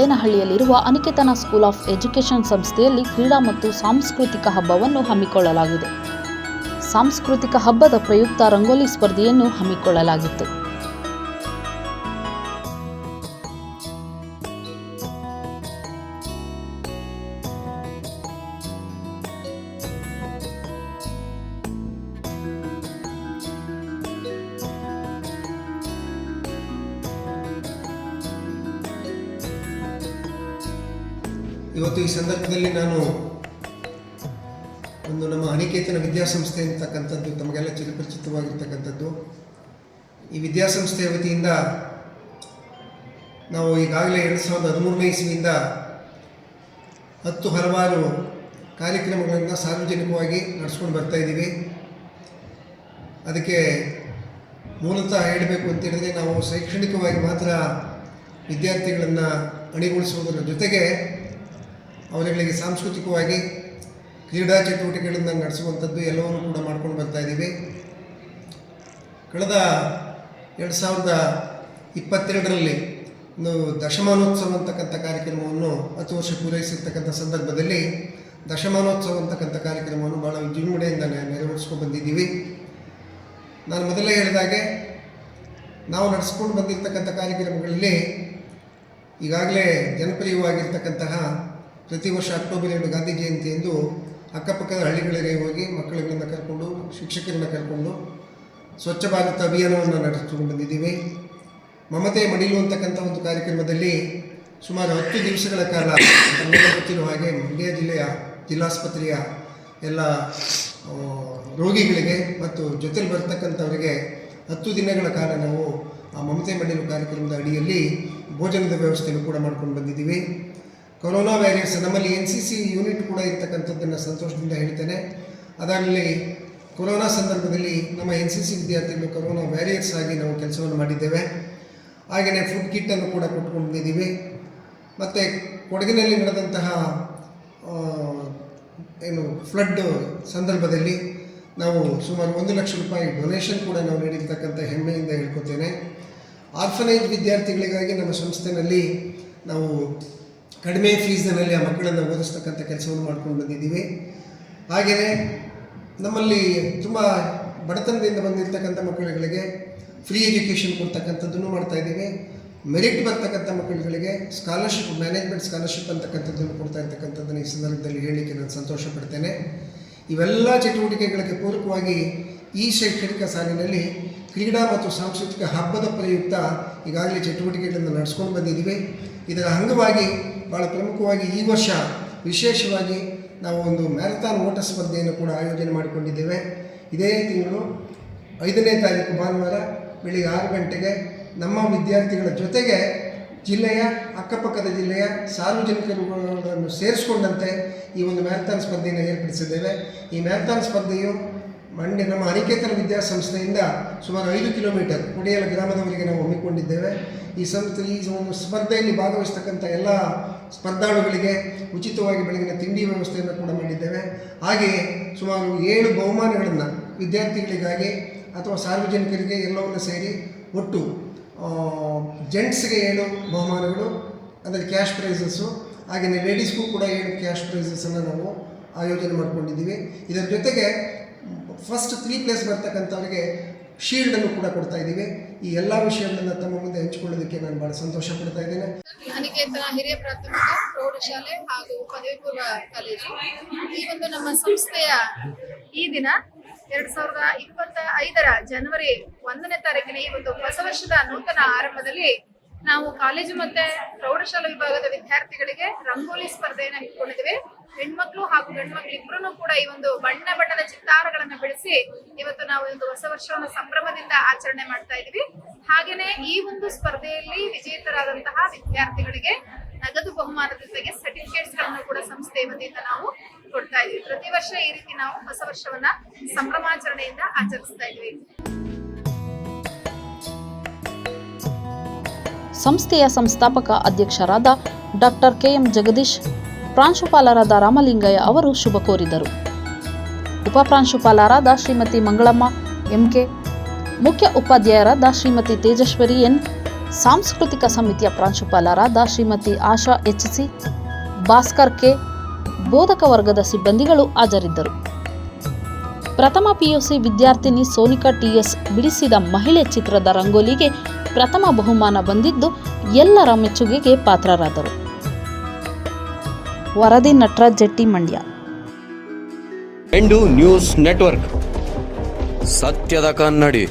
ಬಾಳೇನಹಳ್ಳಿಯಲ್ಲಿರುವ Aniketana school of education ಸಂಸ್ಥೆಯಲ್ಲಿ ಕ್ರೀಡಾ ಮತ್ತು ಸಾಂಸ್ಕೃತಿಕ ಹಬ್ಬವನ್ನು ಹಮ್ಮಿಕೊಳ್ಳಲಾಗಿದೆ. ಸಾಂಸ್ಕೃತಿಕ ಹಬ್ಬದ ಪ್ರಯುಕ್ತ ರಂಗೋಲಿ ಸ್ಪರ್ಧೆಯನ್ನು ಹಮ್ಮಿಕೊಳ್ಳಲಾಗಿತ್ತು. ಇವತ್ತು ಈ ಸಂದರ್ಭದಲ್ಲಿ ನಾನು ಒಂದು ನಮ್ಮ ಅನಿಕೇತನ ವಿದ್ಯಾಸಂಸ್ಥೆ ಅಂತಕ್ಕಂಥದ್ದು, ತಮಗೆಲ್ಲ ಚಿರಪರಿಚಿತವಾಗಿರ್ತಕ್ಕಂಥದ್ದು. ಈ ವಿದ್ಯಾಸಂಸ್ಥೆಯ ವತಿಯಿಂದ ನಾವು ಈಗಾಗಲೇ ಎರಡು ಸಾವಿರದ ಹದಿಮೂರನೇ ಇಸ್ವಿಯಿಂದ ಹತ್ತು ಹಲವಾರು ಕಾರ್ಯಕ್ರಮಗಳನ್ನು ಸಾರ್ವಜನಿಕವಾಗಿ ನಡೆಸ್ಕೊಂಡು ಬರ್ತಾ ಇದ್ದೀವಿ. ಅದಕ್ಕೆ ಮೂಲತಃ ಹೇಳಬೇಕು ಅಂತ ಹೇಳಿದ್ರೆ, ನಾವು ಶೈಕ್ಷಣಿಕವಾಗಿ ಮಾತ್ರ ವಿದ್ಯಾರ್ಥಿಗಳನ್ನು ಅಣಿಗೊಳಿಸುವುದರ ಜೊತೆಗೆ ಅವರುಗಳಿಗೆ ಸಾಂಸ್ಕೃತಿಕವಾಗಿ ಕ್ರೀಡಾ ಚಟುವಟಿಕೆಗಳನ್ನು ನಡೆಸುವಂಥದ್ದು ಎಲ್ಲವನ್ನು ಕೂಡ ಮಾಡ್ಕೊಂಡು ಬರ್ತಾ ಇದ್ದೀವಿ. ಕಳೆದ ಎರಡು ಸಾವಿರದ ಇಪ್ಪತ್ತೆರಡರಲ್ಲಿ ಒಂದು ದಶಮಾನೋತ್ಸವ ಅಂತಕ್ಕಂಥ ಕಾರ್ಯಕ್ರಮವನ್ನು ಹತ್ತು ವರ್ಷ ಪೂರೈಸಿರ್ತಕ್ಕಂಥ ಸಂದರ್ಭದಲ್ಲಿ ದಶಮಾನೋತ್ಸವ ಅಂತಕ್ಕಂಥ ಕಾರ್ಯಕ್ರಮವನ್ನು ಭಾಳ ವಿಜೃಂಭಣೆಯಿಂದ ನೆ- ನೆರವೇರಿಸ್ಕೊಂಡು ಬಂದಿದ್ದೀವಿ. ನಾನು ಮೊದಲೇ ಹೇಳಿದಾಗೆ ನಾವು ನಡೆಸ್ಕೊಂಡು ಬಂದಿರತಕ್ಕಂಥ ಕಾರ್ಯಕ್ರಮಗಳಲ್ಲಿ ಈಗಾಗಲೇ ಜನಪ್ರಿಯವಾಗಿರ್ತಕ್ಕಂತಹ ಪ್ರತಿ ವರ್ಷ ಅಕ್ಟೋಬರ್ ಎರಡು ಗಾಂಧಿ ಜಯಂತಿ ಎಂದು ಅಕ್ಕಪಕ್ಕದ ಹಳ್ಳಿಗಳಿಗೆ ಹೋಗಿ ಮಕ್ಕಳುಗಳನ್ನು ಕರ್ಕೊಂಡು, ಶಿಕ್ಷಕರನ್ನ ಕರ್ಕೊಂಡು ಸ್ವಚ್ಛ ಭಾರತ ಅಭಿಯಾನವನ್ನು ನಡೆಸಿಕೊಂಡು ಬಂದಿದ್ದೀವಿ. ಮಮತೆ ಮಡಿಲು ಅಂತಕ್ಕಂಥ ಒಂದು ಕಾರ್ಯಕ್ರಮದಲ್ಲಿ ಸುಮಾರು ಹತ್ತು ದಿವಸಗಳ ಕಾಲ ಗೊತ್ತಿರುವ ಹಾಗೆ ಮಂಡ್ಯ ಜಿಲ್ಲೆಯ ಜಿಲ್ಲಾಸ್ಪತ್ರೆಯ ಎಲ್ಲ ರೋಗಿಗಳಿಗೆ ಮತ್ತು ಜೊತೆಲಿ ಬರ್ತಕ್ಕಂಥವರಿಗೆ ಹತ್ತು ದಿನಗಳ ಕಾಲ ನಾವು ಆ ಮಮತೆ ಮಡಿಲು ಕಾರ್ಯಕ್ರಮದ ಅಡಿಯಲ್ಲಿ ಭೋಜನದ ವ್ಯವಸ್ಥೆಯನ್ನು ಕೂಡ ಮಾಡ್ಕೊಂಡು ಬಂದಿದ್ದೀವಿ. ಕೊರೋನಾ ವ್ಯಾರಿಯರ್ಸ್ ನಮ್ಮಲ್ಲಿ ಎನ್ ಸಿ ಸಿ ಯೂನಿಟ್ ಕೂಡ ಇರ್ತಕ್ಕಂಥದ್ದನ್ನು ಸಂತೋಷದಿಂದ ಹೇಳ್ತೇನೆ. ಅದರಲ್ಲಿ ಕೊರೋನಾ ಸಂದರ್ಭದಲ್ಲಿ ನಮ್ಮ ಎನ್ ಸಿ ಸಿ ವಿದ್ಯಾರ್ಥಿಗಳು ಕೊರೋನಾ ವ್ಯಾರಿಯರ್ಸ್ ಆಗಿ ನಾವು ಕೆಲಸವನ್ನು ಮಾಡಿದ್ದೇವೆ. ಹಾಗೆಯೇ ಫುಡ್ ಕಿಟ್ಟನ್ನು ಕೂಡ ಕೊಟ್ಕೊಂಡಿದ್ದೀವಿ ಮತ್ತು ಕೊಡಗಿನಲ್ಲಿ ನಡೆದಂತಹ ಏನು ಫ್ಲಡ್ ಸಂದರ್ಭದಲ್ಲಿ ನಾವು ಸುಮಾರು ಒಂದು ಲಕ್ಷ ರೂಪಾಯಿ ಡೊನೇಷನ್ ಕೂಡ ನಾವು ನೀಡಿರ್ತಕ್ಕಂಥ ಹೆಮ್ಮೆಯಿಂದ ಹೇಳ್ಕೊತೇನೆ. ಆರ್ಫನೇಜ್ ವಿದ್ಯಾರ್ಥಿಗಳಿಗಾಗಿ ನಮ್ಮ ಸಂಸ್ಥೆನಲ್ಲಿ ನಾವು ಕಡಿಮೆ ಫೀಸ್ನಲ್ಲಿ ಆ ಮಕ್ಕಳನ್ನು ಓದಿಸ್ತಕ್ಕಂಥ ಕೆಲಸವನ್ನು ಮಾಡ್ಕೊಂಡು ಬಂದಿದ್ದೀವಿ. ಹಾಗೆಯೇ ನಮ್ಮಲ್ಲಿ ತುಂಬ ಬಡತನದಿಂದ ಬಂದಿರತಕ್ಕಂಥ ಮಕ್ಕಳುಗಳಿಗೆ ಫ್ರೀ ಎಜುಕೇಷನ್ ಕೊಡ್ತಕ್ಕಂಥದ್ದನ್ನು ಮಾಡ್ತಾ ಇದ್ದೀವಿ. ಮೆರಿಟ್ ಬರ್ತಕ್ಕಂಥ ಮಕ್ಕಳುಗಳಿಗೆ ಸ್ಕಾಲರ್ಶಿಪ್ ಮ್ಯಾನೇಜ್ಮೆಂಟ್ ಸ್ಕಾಲರ್ಶಿಪ್ ಅಂತಕ್ಕಂಥದ್ದನ್ನು ಕೊಡ್ತಾ ಇರ್ತಕ್ಕಂಥದ್ದನ್ನು ಈ ಸಂದರ್ಭದಲ್ಲಿ ಹೇಳಲಿಕ್ಕೆ ನಾನು ಸಂತೋಷ ಪಡ್ತೇನೆ ಇವೆಲ್ಲ ಚಟುವಟಿಕೆಗಳಿಗೆ ಪೂರಕವಾಗಿ ಈ ಶೈಕ್ಷಣಿಕ ಸಾಲಿನಲ್ಲಿ ಕ್ರೀಡಾ ಮತ್ತು ಸಾಂಸ್ಕೃತಿಕ ಹಬ್ಬದ ಪ್ರಯುಕ್ತ ಈಗಾಗಲೇ ಚಟುವಟಿಕೆಗಳನ್ನು ನಡೆಸ್ಕೊಂಡು ಬಂದಿದ್ದೀವಿ. ಇದರ ಅಂಗವಾಗಿ ಭಾಳ ಪ್ರಮುಖವಾಗಿ ಈ ವರ್ಷ ವಿಶೇಷವಾಗಿ ನಾವು ಒಂದು ಮ್ಯಾರಥಾನ್ ಓಟ ಸ್ಪರ್ಧೆಯನ್ನು ಕೂಡ ಆಯೋಜನೆ ಮಾಡಿಕೊಂಡಿದ್ದೇವೆ. ಇದೇ ತಿಂಗಳು ಐದನೇ ತಾರೀಕು ಭಾನುವಾರ ಬೆಳಿಗ್ಗೆ ಆರು ಗಂಟೆಗೆ ನಮ್ಮ ವಿದ್ಯಾರ್ಥಿಗಳ ಜೊತೆಗೆ ಜಿಲ್ಲೆಯ ಅಕ್ಕಪಕ್ಕದ ಜಿಲ್ಲೆಯ ಸಾರ್ವಜನಿಕರುಗಳನ್ನು ಸೇರಿಸಿಕೊಂಡಂತೆ ಈ ಒಂದು ಮ್ಯಾರಥಾನ್ ಸ್ಪರ್ಧೆಯನ್ನು ಏರ್ಪಡಿಸಿದ್ದೇವೆ. ಈ ಮ್ಯಾರಥಾನ್ ಸ್ಪರ್ಧೆಯು ಮಂಡ್ಯ ನಮ್ಮ ಅನಿಕೇತನ ವಿದ್ಯಾಸಂಸ್ಥೆಯಿಂದ ಸುಮಾರು ಐದು ಕಿಲೋಮೀಟರ್ ಕುಡಿಯಲ ಗ್ರಾಮದವರೆಗೆ ನಾವು ಹಮ್ಮಿಕೊಂಡಿದ್ದೇವೆ. ಈ ಸಂಸ್ಥೆ ಈ ಒಂದು ಸ್ಪರ್ಧೆಯಲ್ಲಿ ಭಾಗವಹಿಸ್ತಕ್ಕಂಥ ಎಲ್ಲ ಸ್ಪರ್ಧಾಳುಗಳಿಗೆ ಉಚಿತವಾಗಿ ಬೆಳಗಿನ ತಿಂಡಿ ವ್ಯವಸ್ಥೆಯನ್ನು ಕೂಡ ಮಾಡಿದ್ದೇವೆ. ಹಾಗೆಯೇ ಸುಮಾರು ಏಳು ಬಹುಮಾನಗಳನ್ನು ವಿದ್ಯಾರ್ಥಿಗಳಿಗಾಗಿ ಅಥವಾ ಸಾರ್ವಜನಿಕರಿಗೆ ಎಲ್ಲವನ್ನು ಸೇರಿ ಒಟ್ಟು ಜೆಂಟ್ಸ್ಗೆ ಏಳು ಬಹುಮಾನಗಳು, ಅಂದರೆ ಕ್ಯಾಶ್ ಪ್ರೈಸಸ್ಸು ಹಾಗೆಯೇ ಲೇಡೀಸ್ಗೂ ಕೂಡ ಏಳು ಕ್ಯಾಶ್ ಪ್ರೈಸಸ್ಸನ್ನು ನಾವು ಆಯೋಜನೆ ಮಾಡಿಕೊಂಡಿದ್ದೀವಿ. ಇದರ ಜೊತೆಗೆ ಫಸ್ಟ್ ತ್ರೀ ಪ್ಲೇಸ್ ಬರ್ತಕ್ಕಂಥವ್ರಿಗೆ ಶೀಲ್ಡನ್ನು ಕೂಡ ಕೊಡ್ತಾ ಇದ್ದೀವಿ. ಈ ಎಲ್ಲ ವಿಷಯಗಳನ್ನು ತಮ್ಮ ಮುಂದೆ ಹಂಚಿಕೊಳ್ಳೋದಕ್ಕೆ ನಾನು ಬಹಳ ಸಂತೋಷ ಪಡ್ತಾ ಇದ್ದೇನೆ. ಅನಿಕೇತನ ಹಿರಿಯ ಪ್ರಾಥಮಿಕ ಪ್ರೌಢಶಾಲೆ ಹಾಗೂ ಪದವಿ ಪೂರ್ವ ಕಾಲೇಜು ಈ ಒಂದು ನಮ್ಮ ಸಂಸ್ಥೆಯ ಈ ದಿನ ಎರಡ್ ಸಾವಿರದ ಇಪ್ಪತ್ತ ಐದರ ಜನವರಿ ಒಂದನೇ ತಾರೀಕಿನ ಈ ಒಂದು ಹೊಸ ವರ್ಷದ ನೂತನ ಆರಂಭದಲ್ಲಿ ನಾವು ಕಾಲೇಜು ಮತ್ತೆ ಪ್ರೌಢಶಾಲಾ ವಿಭಾಗದ ವಿದ್ಯಾರ್ಥಿಗಳಿಗೆ ರಂಗೋಲಿ ಸ್ಪರ್ಧೆಯನ್ನ ಇಟ್ಕೊಂಡಿದ್ದೇವೆ. ಹೆಣ್ಮಕ್ಳು ಹಾಗೂ ಗಂಡ್ಮಕ್ಳು ಇಬ್ಬರೂ ಕೂಡ ಈ ಒಂದು ಬಣ್ಣ ಬಣ್ಣದ ಚಿತ್ತಾರಗಳನ್ನ ಬೆಳೆಸಿ ಇವತ್ತು ನಾವು ಒಂದು ಹೊಸ ವರ್ಷವನ್ನು ಸಂಭ್ರಮದಿಂದ ಆಚರಣೆ ಮಾಡ್ತಾ ಇದೀವಿ ಹಾಗೇನೆ ಈ ಒಂದು ಸ್ಪರ್ಧೆಯಲ್ಲಿ ವಿಜೇತರಾದಂತಹ ವಿದ್ಯಾರ್ಥಿಗಳಿಗೆ ನಗದು ಬಹುಮಾನದ ಜೊತೆಗೆ ಸರ್ಟಿಫಿಕೇಟ್ಸ್ಗಳನ್ನು ಕೂಡ ಸಂಸ್ಥೆ ವತಿಯಿಂದ ನಾವು ಕೊಡ್ತಾ ಇದೀವಿ ಪ್ರತಿ ವರ್ಷ ಈ ರೀತಿ ನಾವು ಹೊಸ ವರ್ಷವನ್ನ ಸಂಭ್ರಮಾಚರಣೆಯಿಂದ ಆಚರಿಸ್ತಾ ಇದೀವಿ ಸಂಸ್ಥೆಯ ಸಂಸ್ಥಾಪಕ ಅಧ್ಯಕ್ಷರಾದ ಡಾಕ್ಟರ್ ಕೆಎಂ ಜಗದೀಶ್, ಪ್ರಾಂಶುಪಾಲರಾದ ರಾಮಲಿಂಗಯ್ಯ ಅವರು ಶುಭ ಕೋರಿದರು. ಉಪಪ್ರಾಂಶುಪಾಲರಾದ ಶ್ರೀಮತಿ ಮಂಗಳಮ್ಮ ಎಂಕೆ, ಮುಖ್ಯ ಉಪಾಧ್ಯಾಯರಾದ ಶ್ರೀಮತಿ ತೇಜಸ್ವರಿ ಎನ್, ಸಾಂಸ್ಕೃತಿಕ ಸಮಿತಿಯ ಪ್ರಾಂಶುಪಾಲರಾದ Shrimati Asha H C, Bhaskar K, ಬೋಧಕ ವರ್ಗದ ಸಿಬ್ಬಂದಿಗಳು ಹಾಜರಿದ್ದರು. ಪ್ರಥಮ ಪಿಯುಸಿ ವಿದ್ಯಾರ್ಥಿನಿ ಸೋನಿಕಾ ಟಿಎಸ್ ಬಿಡಿಸಿದ ಮಹಿಳೆ ಚಿತ್ರದ ರಂಗೋಲಿಗೆ ಪ್ರಥಮ ಬಹುಮಾನ ಬಂದಿದ್ದು ಎಲ್ಲರ ಮೆಚ್ಚುಗೆಗೆ ಪಾತ್ರರಾದರು. ವರದಿ ನಟರಾಜ್ ಜೆಟ್ಟಿ ಮಂಡ್ಯ. ನ್ಯೂಸ್ ನೆಟ್ವರ್ಕ್ ಸತ್ಯದ ಕನ್ನಡಿ.